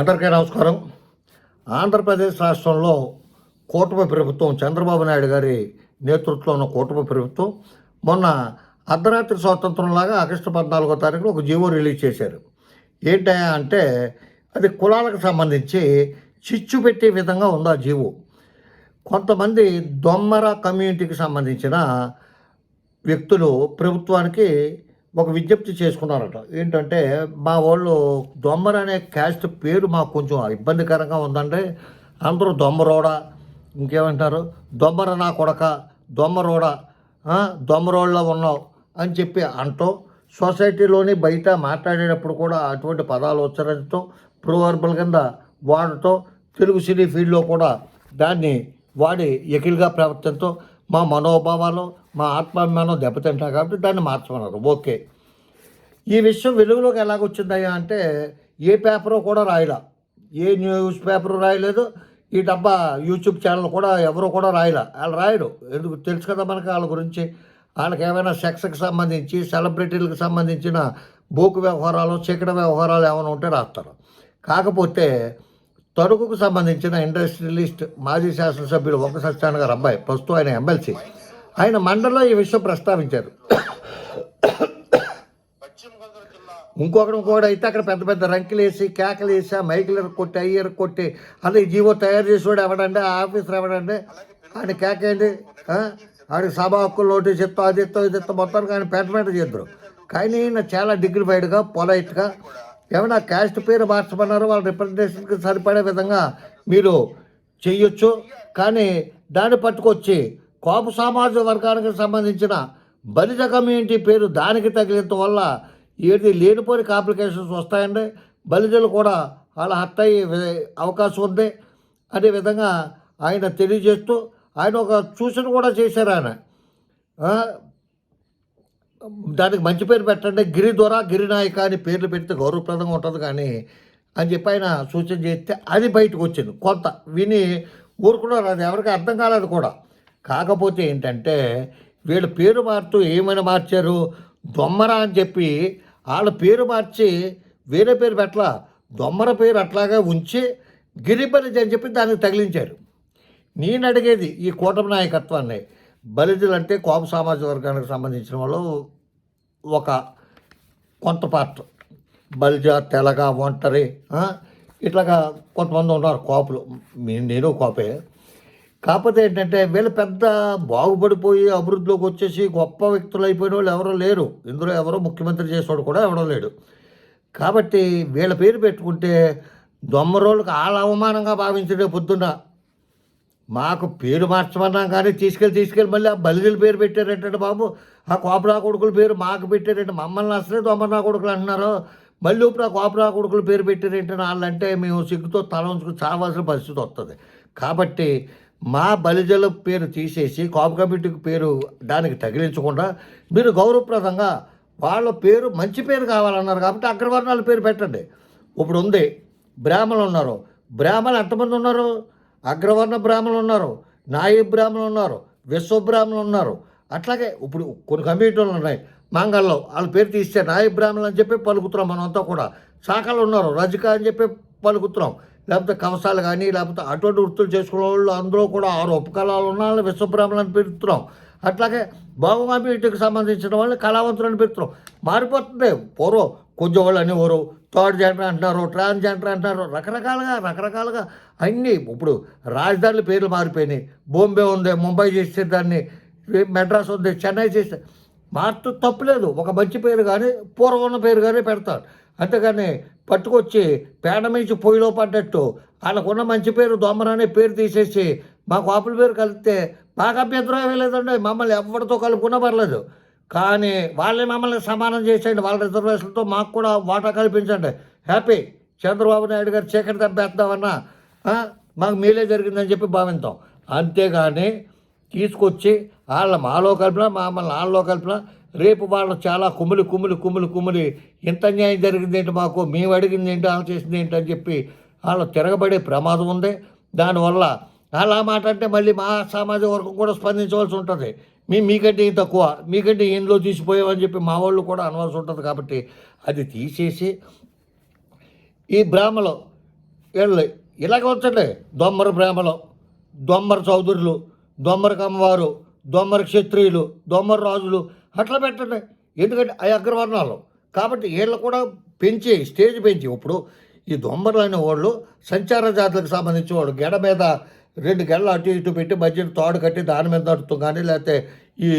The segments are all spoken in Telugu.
అందరికీ నమస్కారం. ఆంధ్రప్రదేశ్ రాష్ట్రంలో కూటమి ప్రభుత్వం చంద్రబాబు నాయుడు గారి నేతృత్వంలో ఉన్న కూటమి ప్రభుత్వం మొన్న అర్ధరాత్రి స్వాతంత్రంలాగా ఆగస్టు పద్నాలుగో తారీఖున ఒక జీవో రిలీజ్ చేశారు. ఏంటయ్యా అంటే అది కులాలకు సంబంధించి చిచ్చు పెట్టే విధంగా ఉంది ఆ జీవో. కొంతమంది దొమ్మర కమ్యూనిటీకి సంబంధించిన వ్యక్తులు ప్రభుత్వానికి ఒక విజ్ఞప్తి చేసుకున్నారట. ఏంటంటే మా వాళ్ళు దొమ్మర అనే క్యాస్ట్ పేరు మాకు కొంచెం ఇబ్బందికరంగా ఉందంటే అందరూ దొమ్మరోడ ఇంకేమంటారు దొమ్మర నా కొడక దొమ్మరోడ దొమ్మరోళ్ళ ఉన్నావు అని చెప్పి అంటూ. సొసైటీలోని బయట మాట్లాడేటప్పుడు కూడా అటువంటి పదాలు ఉచ్చరించడం ప్రోవర్బల్ కింద వాడటం తెలుగు సినీ ఫీల్డ్లో కూడా దాన్ని వాడి ఎకిల్గా ప్రవర్తించడం మా మనోభావాలు మా ఆత్మాభిమానం దెబ్బతింటాం కాబట్టి దాన్ని మార్చమన్నారు. ఓకే. ఈ విషయం వెలుగులోకి ఎలాగొచ్చిందయ్యా అంటే ఏ పేపరు కూడా రాయలా. ఏ న్యూస్ పేపర్ రాయలేదు ఈ డబ్బా యూట్యూబ్ ఛానల్ కూడా ఎవరు కూడా రాయలా. వాళ్ళు రాయడు ఎందుకు? తెలుసు కదా మనకి వాళ్ళ గురించి. వాళ్ళకి ఏమైనా సెక్స్కి సంబంధించి సెలబ్రిటీలకు సంబంధించిన బోకు వ్యవహారాలు చీకటి వ్యవహారాలు ఏమైనా ఉంటే రాస్తారు. కాకపోతే తణుకుకు సంబంధించిన ఇండస్ట్రియలిస్ట్ మాజీ శాసనసభ్యులు వంక సత్యనారాయణ గారు అబ్బాయి ప్రస్తుతం ఆయన ఎమ్మెల్సీ. ఆయన మండలిలో ఈ విషయం ప్రస్తావించారు. ఇంకొకటి ఇంకొకటి అయితే అక్కడ పెద్ద పెద్ద రంకులు వేసి కేకలు వేసి ఆ మైకులు కొట్టి అయ్యర్ కొట్టి అదే జీవో తయారు చేసేవాడు ఎవడండి ఆ ఆఫీసర్ ఎవడండి ఆయన కేక ఏంటి? ఆడికి సభ హక్కులు నోటీస్ ఇస్తాం అది ఇస్తాం ఇది ఇస్తాం మొత్తానికి ఆయన పేటమేట చేద్దరు. కానీ ఈయన చాలా డిగ్నిఫైడ్గా పొలైట్గా ఏమైనా క్యాస్ట్ పేరు మార్చమన్నారు వాళ్ళ రిప్రజెంటేషన్కి సరిపడే విధంగా మీరు చెయ్యొచ్చు. కానీ దాన్ని పట్టుకొచ్చి కోప సామాజిక వర్గానికి సంబంధించిన బలిజ కమ్యూనిటీ పేరు దానికి తగిలేంత వల్ల ఏది లేనిపోని కాంప్లికేషన్స్ వస్తాయండి. బలిజలు కూడా వాళ్ళ హత్య అయ్యే అవకాశం ఉంది. అనే విధంగా ఆయన తెలియజేస్తూ ఆయన ఒక సూచన కూడా చేశారు ఆయన. దానికి మంచి పేరు పెట్టండి. గిరి దొర గిరినాయక అని పేర్లు పెడితే గౌరవప్రదంగా ఉంటుంది కానీ అని చెప్పి ఆయన సూచన చేస్తే అది బయటకు వచ్చింది. కొంత విని ఊరుకున్నారు. అది ఎవరికి అర్థం కాలేదు కూడా. కాకపోతే ఏంటంటే వీళ్ళ పేరు మారుతూ ఏమైనా మార్చారు? దొమ్మర అని చెప్పి వాళ్ళ పేరు మార్చి వేరే పేరు పెట్టలా దొమ్మర పేరు అట్లాగా ఉంచి గిరిబలిజ అని చెప్పి దానికి తగిలించారు. నేను అడిగేది ఈ కూటమి నాయకత్వాన్ని. బలిజులు అంటే కోప సామాజిక వర్గానికి సంబంధించిన వాళ్ళు ఒక కొంత పార్ట్. బలిజ తెలగ ఒంటరి ఇట్లాగా కొంతమంది ఉన్నారు కోపలు. మీ- నేను కోపే. కాకపోతే ఏంటంటే వీళ్ళు పెద్ద బాగుపడిపోయి అభివృద్ధిలోకి వచ్చేసి గొప్ప వ్యక్తులు అయిపోయిన వాళ్ళు ఎవరో లేరు. ఇందులో ఎవరో ముఖ్యమంత్రి చేసేవాడు కూడా ఎవరో లేడు. కాబట్టి వీళ్ళ పేరు పెట్టుకుంటే దొమ్మరోళ్ళకి వాళ్ళ అవమానంగా భావించడే పొద్దున్న. మాకు పేరు మార్చమన్నాం కానీ తీసుకెళ్ళి తీసుకెళ్ళి మళ్ళీ ఆ బలిజల పేరు పెట్టారంటే బాబు. ఆ కోపరా కొడుకుల పేరు మాకు పెట్టారంటే మమ్మల్ని అసలే దొమ్మరా కొడుకులు అంటున్నారు? మళ్ళీ ఇప్పుడు ఆ కోపరా కొడుకుల పేరు పెట్టారంటే వాళ్ళంటే మేము సిగ్గుతో తల ఉంచుకుని చావాల్సిన పరిస్థితి వస్తుంది కాబట్టి మా బలిజల పేరు తీసేసి కాపు కమిటీకి పేరు దానికి తగిలించకుండా మీరు గౌరవప్రదంగా వాళ్ళ పేరు మంచి పేరు కావాలన్నారు కాబట్టి అగ్రవర్ణాల పేరు పెట్టండి. ఇప్పుడు ఉంది బ్రాహ్మణులు ఉన్నారు. బ్రాహ్మణులు ఎంతమంది ఉన్నారు? అగ్రవర్ణ బ్రాహ్మణులు ఉన్నారు. నాయి బ్రాహ్మణులు ఉన్నారు. విశ్వ బ్రాహ్మణులు ఉన్నారు. అట్లాగే ఇప్పుడు కొన్ని కమ్యూనిటీలు ఉన్నాయి. మంగళలో వాళ్ళ పేరు తీస్తే నాయి బ్రాహ్మణులు అని చెప్పి పలుకుతున్నాం మనమంతా కూడా. శాఖలు ఉన్నారు. రజక అని చెప్పి పలుకుతున్నాం. లేకపోతే కవసాలు కానీ లేకపోతే అటువంటి వృత్తులు చేసుకునే వాళ్ళు అందరూ కూడా ఆరు ఉపకళాలు ఉన్న వాళ్ళని విశ్వబ్రాహ్మణులు అని పెడుతున్నాం అట్లాగే బాబు ఇటుకు సంబంధించిన వాళ్ళని అని పెడుతున్నాం మారిపోతుంది. పూర్వం కొంచెం వాళ్ళు అనేవారు థర్డ్ జెండర్ అంటున్నారు ట్రాన్స్జెండర్ అంటున్నారు. రకరకాలుగా రకరకాలుగా అన్నీ ఇప్పుడు రాజధానుల పేర్లు మారిపోయినాయి. బాంబే ఉంది ముంబై చేస్తే దాన్ని మెడ్రాస్ ఉంది చెన్నై చేస్తే మార్పు తప్పులేదు. ఒక మంచి పేరు కానీ పూర్వం ఉన్న పేరు కానీ పెడతారు. అంతేగాని పట్టుకొచ్చి పేడ మించి పొయ్యిలో పడ్డట్టు వాళ్ళకున్న మంచి పేరు దొమ్మరనే పేరు తీసేసి మా కాపుల పేరు కలిపితే మాకు అభ్యంతరం ఏమీ లేదండి. మమ్మల్ని ఎవరితో కలుపుకున్నా పర్లేదు. కానీ వాళ్ళే మమ్మల్ని సమానం చేసేయండి. వాళ్ళ రిజర్వేషన్తో మాకు కూడా వాటా కల్పించండి. హ్యాపీ చంద్రబాబు నాయుడు గారు చీకటి దెబ్బేద్దామన్నా మాకు మేలే జరిగిందని చెప్పి భావిస్తాం అంతేగాని తీసుకొచ్చి వాళ్ళ మాలో కలిపినా మమ్మల్ని వాళ్ళలో కలిపినా రేపు వాళ్ళు చాలా కుమ్ములు కుమ్ములు కుమ్ములు కుమ్ములు ఇంత అన్యాయం జరిగింది ఏంటి మాకు? మేము అడిగింది ఏంటి? వాళ్ళు చేసింది ఏంటి? అని చెప్పి వాళ్ళు తిరగబడే ప్రమాదం ఉంది. దానివల్ల అలా మాట అంటే మళ్ళీ మా సామాజిక వర్గం కూడా స్పందించవలసి ఉంటుంది. మీ మీకంటే ఏం తక్కువ? మీకంటే ఏంలో తీసిపోయామని చెప్పి మా వాళ్ళు కూడా అనవలసి ఉంటుంది కాబట్టి అది తీసేసి ఈ బ్రాహ్మలు వీళ్ళు ఇలాగ వచ్చండి. దొమ్మర బ్రాహ్మలు దొమ్మర చౌదరులు దొమ్మర కమ్మవారు దొమ్మర క్షత్రియులు దొమ్మర రాజులు అట్లా పెట్టండి. ఎందుకంటే అవి అగ్రవర్ణాలు. కాబట్టి వీళ్ళు కూడా పెంచి స్టేజ్ పెంచి. ఇప్పుడు ఈ దొంబలు అనే వాళ్ళు సంచార జాతులకు సంబంధించిన వాళ్ళు గెడ మీద రెండు గెడలు అటు ఇటు పెట్టి మధ్యన తోడు కట్టి దాని మీద నడుతూ కానీ లేకపోతే ఈ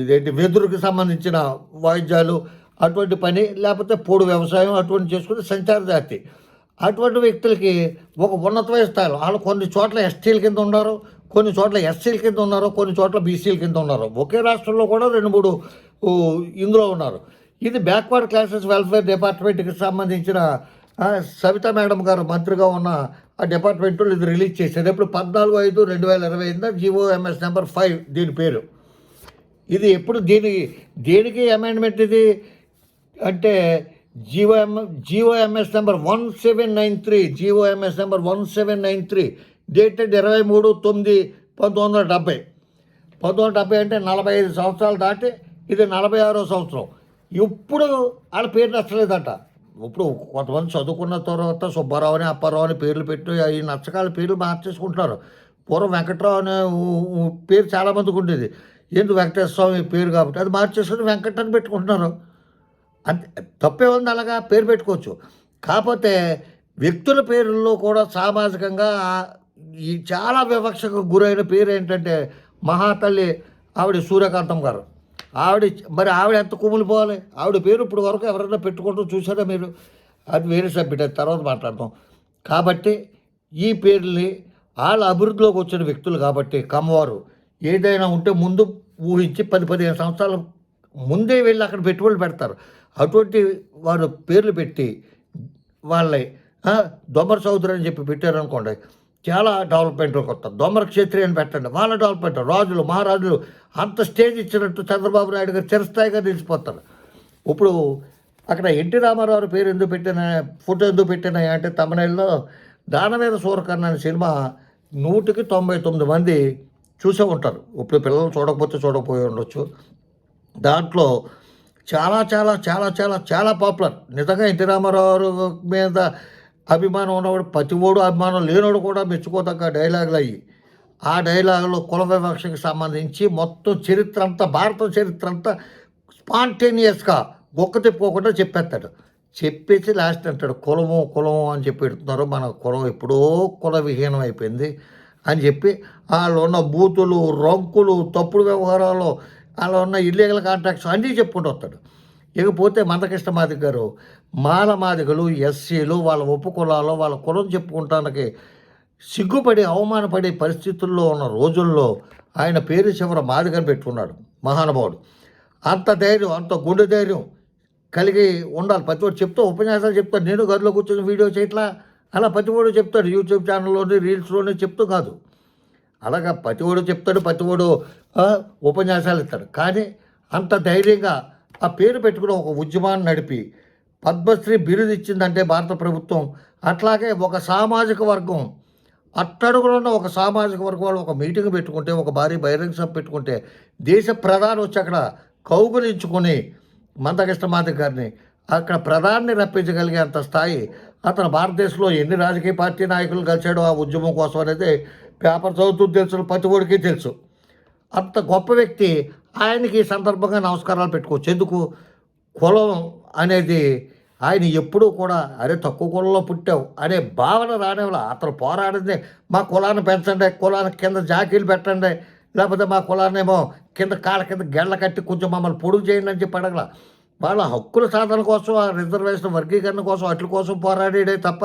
ఇదేంటి వెదురుకి సంబంధించిన వాయిద్యాలు అటువంటి పని లేకపోతే పొడు వ్యవసాయం అటువంటి చేసుకుని సంచార జాతి. అటువంటి వ్యక్తులకి ఒక ఉన్నతమైన స్థాయిలో వాళ్ళు కొన్ని చోట్ల ఎస్టీల కింద ఉన్నారు కొన్ని చోట్ల ఎస్సీల కింద ఉన్నారు కొన్ని చోట్ల బీసీల కింద ఉన్నారు. ఒకే రాష్ట్రంలో కూడా రెండు మూడు ఇందులో ఉన్నారు. ఇది బ్యాక్వర్డ్ క్లాసెస్ వెల్ఫేర్ డిపార్ట్మెంట్కి సంబంధించిన సవిత మేడం గారు మంత్రిగా ఉన్న ఆ డిపార్ట్మెంట్లో ఇది రిలీజ్ చేశారు. ఇప్పుడు పద్నాలుగు ఐదు రెండు వేల ఇరవై ఐదున జీవోఎంఎస్ నెంబర్ ఫైవ్ దీని పేరు. ఇది ఎప్పుడు దీనికి దేనికి అమెండ్మెంట్ ఇది? అంటే GOM GOMS number one seven nine three GOMS number one seven nine three dated ఇరవై మూడు తొమ్మిది పంతొమ్మిది వందల డెబ్బై పంతొమ్మిది వందల డెబ్బై అంటే నలభై ఐదు సంవత్సరాలు దాటి ఇది నలభై ఆరో సంవత్సరం. ఇప్పుడు వాళ్ళ పేరు నచ్చలేదట. ఇప్పుడు కొంతమంది చదువుకున్న తర్వాత సుబ్బారావు అని అప్పారావు అని పేర్లు పెట్టి ఈ నచ్చకాల పేర్లు మార్చేసుకుంటున్నారు. పూర్వం వెంకట్రావు అనే పేరు చాలామందికి ఉండేది. ఎందుకు వెంకటేశ్వర స్వామి పేరు కాబట్టి అది మార్చేసుకుని వెంకట అని పెట్టుకుంటున్నారు. అంతే తప్పే ఉంది అలాగా పేరు పెట్టుకోవచ్చు. కాకపోతే వ్యక్తుల పేర్లలో కూడా సామాజికంగా ఈ చాలా వివక్షకు గురైన పేరు ఏంటంటే మహాతల్లి ఆవిడ సూర్యకాంతం గారు. ఆవిడ మరి ఆవిడ ఎంత కుమిలిపోవాలి ఆవిడ పేరు ఇప్పుడు వరకు ఎవరైనా పెట్టుకుంటూ చూసారా మీరు? అది వేరే సబ్జెక్ట్ తర్వాత మాట్లాడతాం కాబట్టి ఈ పేర్లని వాళ్ళ అభివృద్ధిలోకి వచ్చిన వ్యక్తులు కాబట్టి కమ్మవారు ఏదైనా ఉంటే ముందు ఊహించి పది పదిహేను సంవత్సరాల ముందే వెళ్ళి అక్కడ పెట్టుబడులు పెడతారు. అటువంటి వారు పేర్లు పెట్టి వాళ్ళని ఆ, దొమ్మర చౌదరి అని చెప్పి పెట్టారనుకోండి చాలా డెవలప్మెంట్ కొత్త దొమ్మర క్షేత్రి అని పెట్టండి. వాళ్ళ డెవలప్మెంట్ రాజులు మహారాజులు అంత స్టేజ్ ఇచ్చినట్టు చంద్రబాబు నాయుడు గారు చిరస్థాయిగా నిలిచిపోతారు. ఇప్పుడు అక్కడ ఎన్టీ రామారావు పేరు ఎందుకు పెట్టిన ఫోటో ఎందుకు పెట్టినా అంటే తమిళలో దానవేద సూరకర్ణ అనే సినిమా నూటికి తొంభై తొమ్మిది మంది చూసే ఉంటారు. ఇప్పుడు పిల్లలు చూడకపోతే చూడకపోయి ఉండొచ్చు. దాంట్లో చాలా చాలా చాలా చాలా చాలా పాపులర్ నిజంగా ఎన్టీ రామారావు మీద అభిమానం ఉన్నవాడు ప్రతివాడు అభిమానం లేనోడు కూడా మెచ్చుకోదగ్గ డైలాగులు అయ్యి ఆ డైలాగులో కుల వివక్షకి సంబంధించి మొత్తం చరిత్ర అంతా భారత చరిత్ర అంతా స్పాంటేనియస్గా గొక్క తిప్పుకోకుండా చెప్పేస్తాడు. చెప్పేసి లాస్ట్ అంటాడు కులము కులము అని చెప్పి పెడుతున్నారు. మన కులం ఎప్పుడో కుల విహీనం అయిపోయింది అని చెప్పి వాళ్ళు ఉన్న బూతులు రంకులు తప్పుడు వ్యవహారాలు వాళ్ళు ఉన్న ఇల్లీగల్ కాంట్రాక్ట్స్ అన్నీ చెప్పుకుంటూ వస్తాడు. ఇకపోతే మందకృష్ణ మాదిగ గారు మాల మాదిగలు ఎస్సీలు వాళ్ళ ఉప కులాలు వాళ్ళ కులం చెప్పుకుంటానికి సిగ్గుపడి అవమానపడే పరిస్థితుల్లో ఉన్న రోజుల్లో ఆయన పేరు చివర మాదిగని పెట్టుకున్నాడు మహానుభావుడు. అంత ధైర్యం అంత గుండె ధైర్యం కలిగి ఉండాలి. ప్రతి ఒక్కరు చెప్తూ ఉపన్యాసాలు చెప్తాడు. నేను గదిలో కూర్చొని వీడియో చేయట్లా? అలా ప్రతి ఒడు చెప్తాడు. యూట్యూబ్ ఛానల్లోని రీల్స్లోనే చెప్తూ కాదు. అలాగా ప్రతివాడు చెప్తాడు ప్రతి ఒడు ఉపన్యాసాలు ఇస్తాడు. కానీ అంత ధైర్యంగా ఆ పేరు పెట్టుకుని ఒక ఉద్యమాన్ని నడిపి పద్మశ్రీ బిరుదు ఇచ్చిందంటే భారత ప్రభుత్వం. అట్లాగే ఒక సామాజిక వర్గం. అట్టడుగులో ఉన్న ఒక సామాజిక వర్గం వాళ్ళు ఒక మీటింగ్ పెట్టుకుంటే ఒక భారీ బహిరంగ సభ పెట్టుకుంటే దేశ ప్రధాని వచ్చి అక్కడ కౌగులించుకొని మందకృష్ణ మాదిగ గారిని అక్కడ ప్రధాన్ని రప్పించగలిగే అంత స్థాయి అతను భారతదేశంలో ఎన్ని రాజకీయ పార్టీ నాయకులు కలిశాడో ఆ ఉద్యమం కోసం అనేది పేపర్ చదువుతూ తెలుసు ప్రతి ఒడికి తెలుసు. అంత గొప్ప వ్యక్తి ఆయనకి ఈ సందర్భంగా నమస్కారాలు పెట్టుకోవచ్చు. ఎందుకు? కులం అనేది ఆయన ఎప్పుడూ కూడా అరే తక్కువ కులంలో పుట్టావు అనే భావన రానివ్వాల. అతను పోరాడింది మా కులాన్ని పెంచండి కులానికి కింద జాకీలు పెట్టండి లేకపోతే మా కులాన్నేమో కింద కాళ్ళ కింద గెళ్ళ కట్టి కొంచెం మమ్మల్ని పొడుగు చేయండి అని చెప్పి అడగల. వాళ్ళ హక్కుల సాధన కోసం ఆ రిజర్వేషన్ వర్గీకరణ కోసం వాటి కోసం పోరాడాడే తప్ప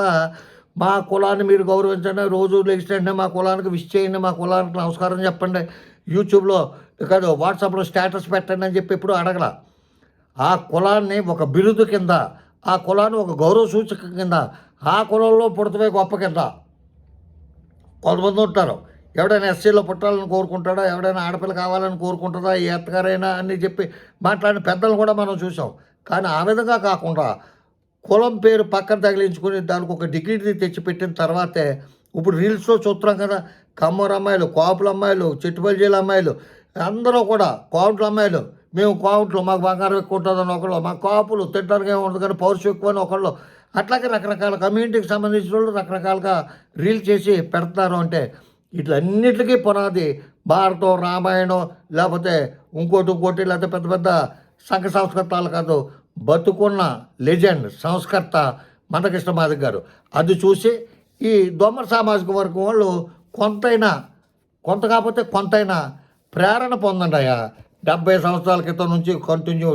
మా కులాన్ని మీరు గౌరవించండి రోజు లెగిస్టండి మా కులానికి విష్ చేయండి మా కులానికి నమస్కారం చెప్పండి. యూట్యూబ్లో కాదు వాట్సాప్లో స్టేటస్ పెట్టండి అని చెప్పి ఎప్పుడు అడగల. ఆ కులాన్ని ఒక బిరుదు కింద ఆ కులాన్ని ఒక గౌరవ సూచక కింద ఆ కులంలో పుడతమే గొప్ప కింద. కొంతమంది ఉంటారు ఎవడైనా ఎస్సీలో పుట్టాలని కోరుకుంటాడా ఎవడైనా ఆడపిల్ల కావాలని కోరుకుంటుందా ఈ ఎత్తగారైనా అని చెప్పి మాట్లాడిన పెద్దలు కూడా మనం చూసాం కానీ ఆ విధంగా కాకుండా కులం పేరు పక్కన తగిలించుకుని దానికి ఒక డిగ్రీ తెచ్చిపెట్టిన తర్వాతే ఇప్పుడు రీల్స్లో చూస్తున్నాం కదా కమ్మూరు అమ్మాయిలు కాపుల అమ్మాయిలు చెట్టుపల్లిజీల అమ్మాయిలు అందరూ కూడా కోవుట్ల అమ్మాయిలు మేము కోవుట్లు మాకు బంగారం ఎక్కువ ఉంటుందని ఒకళ్ళు మా కాపులు తింటానికి ఏమి ఉండదు కానీ పౌరుషం ఎక్కువ అని ఒకళ్ళు. అట్లాగే రకరకాల కమ్యూనిటీకి సంబంధించిన వాళ్ళు రకరకాలుగా రీల్ చేసి పెడతారు అంటే వీటిలన్నిటికీ పునాది భారతం రామాయణం లేకపోతే ఇంకోటి ఇంకోటి లేకపోతే పెద్ద పెద్ద సంఘ సంస్కర్తలు కాదు. బతుకున్న లెజెండ్ సంస్కర్త మందకృష్ణ మాధవ్ గారు. అది చూసి ఈ దొమ్మర సామాజిక వర్గం వాళ్ళు కొంతైనా కొంత కాకపోతే కొంతైనా ప్రేరణ పొందండి అయ్యా డెబ్బై సంవత్సరాల క్రితం నుంచి కంటిన్యూ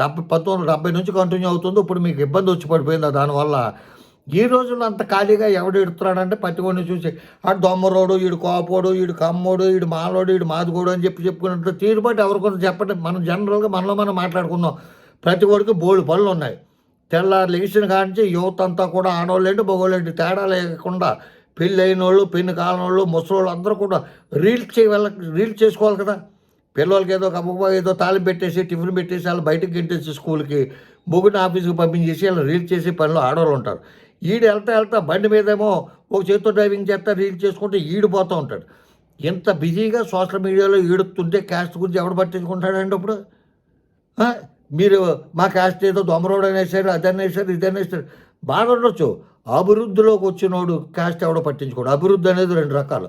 డెబ్బై పంతొమ్మిది డెబ్బై నుంచి కంటిన్యూ అవుతుంది. ఇప్పుడు మీకు ఇబ్బంది వచ్చి పడిపోయిందా? దానివల్ల ఈ రోజుల్లో అంత ఖాళీగా ఎవడు ఎడుతున్నాడంటే పట్టుకొని చూసి ఆ దొమ్మరోడు ఈడు కోపోడు ఈడు కమ్మోడు ఈడు మాలోడు ఈడు మాదిగోడు అని చెప్పి చెప్పుకున్నట్టు తీరుబాటు బట్టి ఎవరికొంత చెప్పండి. మనం జనరల్గా మనలో మనం మాట్లాడుకుందాం. ప్రతి ఒడికి బోల్డ్ పనులు ఉన్నాయి. తెల్లారు లేచిన కానించి యువత అంతా కూడా ఆడవాళ్ళేంటి మగవాళ్ళేంటి తేడా లేకుండా పెళ్ళి అయిన వాళ్ళు పెళ్ళి కాలం వాళ్ళు ముసలోళ్ళు అందరూ కూడా రీల్స్ చేయాలి రీల్స్ చేసుకోవాలి కదా. పిల్లలకి ఏదో కమ్మగా ఏదో తాళం పెట్టేసి టిఫిన్ పెట్టేసి వాళ్ళు బయటకు గెంటేసి స్కూల్కి ముగ్గురిని ఆఫీస్కి పంపించేసి వాళ్ళు రీల్స్ చేసే పనిలో ఆడవాళ్ళు ఉంటారు. ఈడు వెళ్తా వెళ్తా బండి మీదేమో ఒక చేతితో డ్రైవింగ్ చేస్తా రీల్స్ చేసుకుంటే ఈడిపోతూ ఉంటాడు. ఇంత బిజీగా సోషల్ మీడియాలో ఈడుతుంటే క్యాస్ట్ గురించి ఎవడు పట్టించుకుంటాడండి ఇప్పుడు? మీరు మా క్యాస్ట్ ఏదో దొమరోడు అనేసారు అది అనేసారు ఇది బాగా ఉండొచ్చు. అభివృద్ధిలోకి వచ్చినోడు క్యాస్ట్ ఎవడో పట్టించుకోడు. అభివృద్ధి అనేది రెండు రకాలు.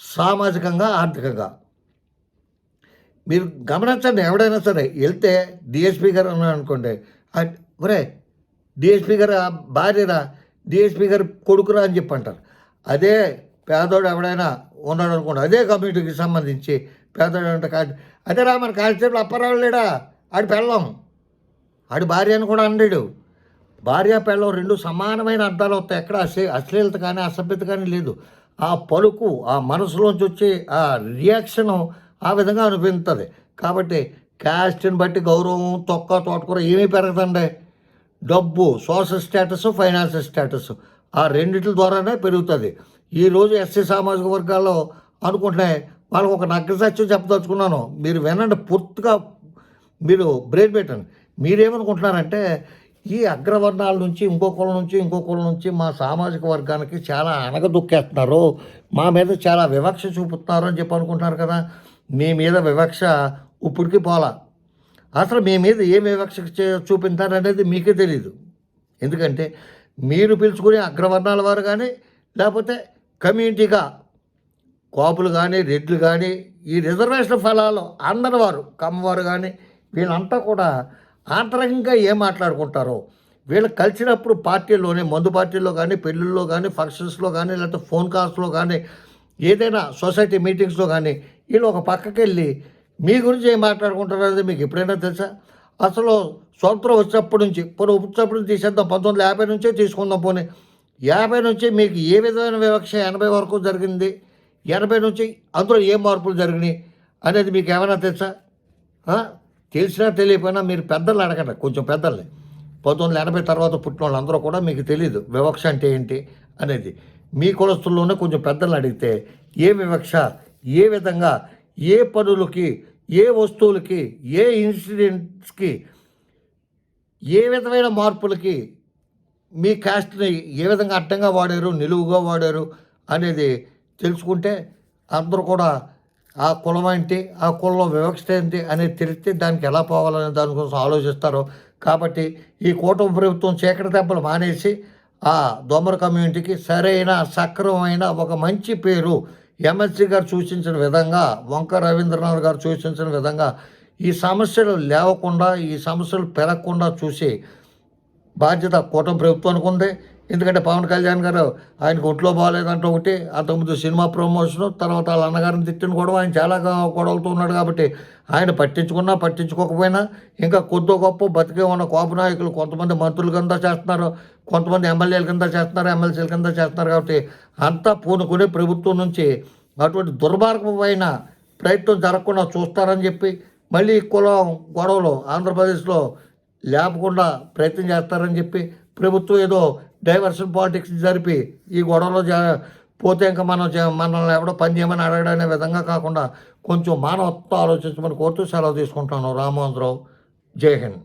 సామాజికంగా ఆర్థికంగా. మీరు గమనించండి ఎవడైనా సరే వెళ్తే డిఎస్పీ గారు అన్నారు అనుకోండి ఒరే డిఎస్పీ గారు భార్యరా? డిఎస్పీ గారు కొడుకురా? అని చెప్పి అంటారు. అదే పేదోడు ఎవడైనా ఉన్నాడు అనుకోండి అదే కమ్యూనిటీకి సంబంధించి పేదోడు అంటే అదే రా మన కానిస్టేబుల్ అప్పారావు లేడా? ఆడి పెళ్ళం. ఆడి భార్య అని కూడా అన్నాడు భార్య రెండు సమానమైన అర్థాలు వస్తాయి. ఎక్కడ అశ్లీ అశ్లీలత కానీ అసభ్యత కానీ లేదు. ఆ పలుకు ఆ మనసులోంచి వచ్చే ఆ రియాక్షన్ ఆ విధంగా అనిపిస్తుంది. కాబట్టి క్యాస్ట్ని బట్టి గౌరవం తొక్క తోటకూర ఏమీ పెరగదండి. డబ్బు సోషల్ స్టేటస్ ఫైనాన్షియల్ స్టేటస్ ఆ రెండిటి ద్వారానే పెరుగుతుంది. ఈరోజు ఎస్సీ సామాజిక వర్గాల్లో అనుకుంటున్నాయి వాళ్ళకు ఒక నగ్గ సత్యం చెప్పదలుచుకున్నాను. మీరు వినండి పూర్తిగా మీరు బ్రెయిన్ పెట్టండి. మీరేమనుకుంటున్నారంటే ఈ అగ్రవర్ణాల నుంచి ఇంకో కులం నుంచి ఇంకో కులం నుంచి మా సామాజిక వర్గానికి చాలా అనగదొక్కేస్తున్నారు మా మీద చాలా వివక్ష చూపుతున్నారు అని చెప్పి అనుకుంటున్నారు కదా. మీ మీద వివక్ష ఇప్పటికి పోలా. అసలు మీ మీద ఏ వివక్ష చే- చూపించారనేది మీకే తెలియదు ఎందుకంటే మీరు పిలుచుకునే అగ్రవర్ణాల వారు కానీ లేకపోతే కమ్యూనిటీగా కోపులు కానీ రెడ్లు కానీ ఈ రిజర్వేషన్ ఫలాలు అందరి వారు కమ్మవారు కానీ వీళ్ళంతా కూడా ఆంతరంగంగా ఏం మాట్లాడుకుంటారో? వీళ్ళు కలిసినప్పుడు పార్టీల్లోనే మందు పార్టీల్లో కానీ పెళ్ళిళ్ళలో కానీ ఫంక్షన్స్లో కానీ లేకపోతే ఫోన్ కాల్స్లో కానీ ఏదైనా సొసైటీ మీటింగ్స్లో కానీ వీళ్ళు ఒక పక్కకి వెళ్ళి మీ గురించి ఏం మాట్లాడుకుంటారనేది మీకు ఎప్పుడైనా తెలుసా? అసలు స్వతంత్రం వచ్చినప్పటి నుంచి పోనీ వచ్చినప్పుడు నుంచి తీసేద్దాం పంతొమ్మిది వందల యాభై నుంచే తీసుకుందాం పోనీ. యాభై నుంచి మీకు ఏ విధమైన వివక్ష ఎనభై వరకు జరిగింది? ఎనభై నుంచి అందులో ఏ మార్పులు జరిగినాయి? అనేది మీకు ఏమైనా తెలుసా? తెలిసినా తెలియకపోయినా మీరు పెద్దలు అడగండి కొంచెం పెద్దల్ని. పంతొమ్మిది వందల ఎనభై తర్వాత పుట్టిన వాళ్ళందరూ కూడా మీకు తెలియదు వివక్ష అంటే ఏంటి అనేది. మీ కులస్తుల్లోనే కొంచెం పెద్దలు అడిగితే ఏ వివక్ష ఏ విధంగా ఏ పనులకి ఏ వస్తువులకి ఏ ఇన్సిడెంట్స్కి ఏ విధమైన మార్పులకి మీ క్యాస్ట్ని ఏ విధంగా అడ్డంగా వాడారు నిలువుగా వాడారు అనేది తెలుసుకుంటే అందరూ కూడా ఆ కులం ఏంటి ఆ కులంలో వివక్షత ఏంటి అనేది తెలిస్తే దానికి ఎలా పోవాలనే దానికోసం ఆలోచిస్తారు. కాబట్టి ఈ కూటమి ప్రభుత్వం చీకటి దెబ్బలు మానేసి ఆ దోమర కమ్యూనిటీకి సరైన సక్రమమైన ఒక మంచి పేరు ఎంఎస్సీ గారు సూచించిన విధంగా వంక రవీంద్రనాథ్ గారు సూచించిన విధంగా ఈ సమస్యలు లేవకుండా ఈ సమస్యలు పెరగకుండా చూసి బాధ్యత కూటమి ప్రభుత్వానికి ఉంది. ఎందుకంటే పవన్ కళ్యాణ్ గారు ఆయనకు ఒంట్లో బాగాలేదంటే ఒకటి అంతకుముందు సినిమా ప్రమోషన్ తర్వాత వాళ్ళ అన్నగారిని తిట్టిన గొడవ ఆయన చాలా గొడవలతో ఉన్నాడు కాబట్టి ఆయన పట్టించుకున్నా పట్టించుకోకపోయినా ఇంకా కొద్దో గొప్ప బతికే ఉన్న కోప నాయకులు కొంతమంది మంత్రుల కింద చేస్తున్నారు కొంతమంది ఎమ్మెల్యేల కింద చేస్తున్నారు ఎమ్మెల్సీల కింద చేస్తున్నారు కాబట్టి అంతా పూనుకునే ప్రభుత్వం నుంచి అటువంటి దుర్మార్గమైన ప్రయత్నం జరగకుండా చూస్తారని చెప్పి మళ్ళీ కులం గొడవలు ఆంధ్రప్రదేశ్లో లేపకుండా ప్రయత్నం చేస్తారని చెప్పి ప్రభుత్వం ఏదో డైవర్షన్ పాలిటిక్స్ జరిపి ఈ గొడవలో జ పోతే ఇంకా మనం మనల్ని ఎవడో పని చేయమని అడగడనే విధంగా కాకుండా కొంచెం మానవత్వం ఆలోచించమని కోరుతూ సెలవు తీసుకుంటాను రామోహన్ రావు. జై హింద్.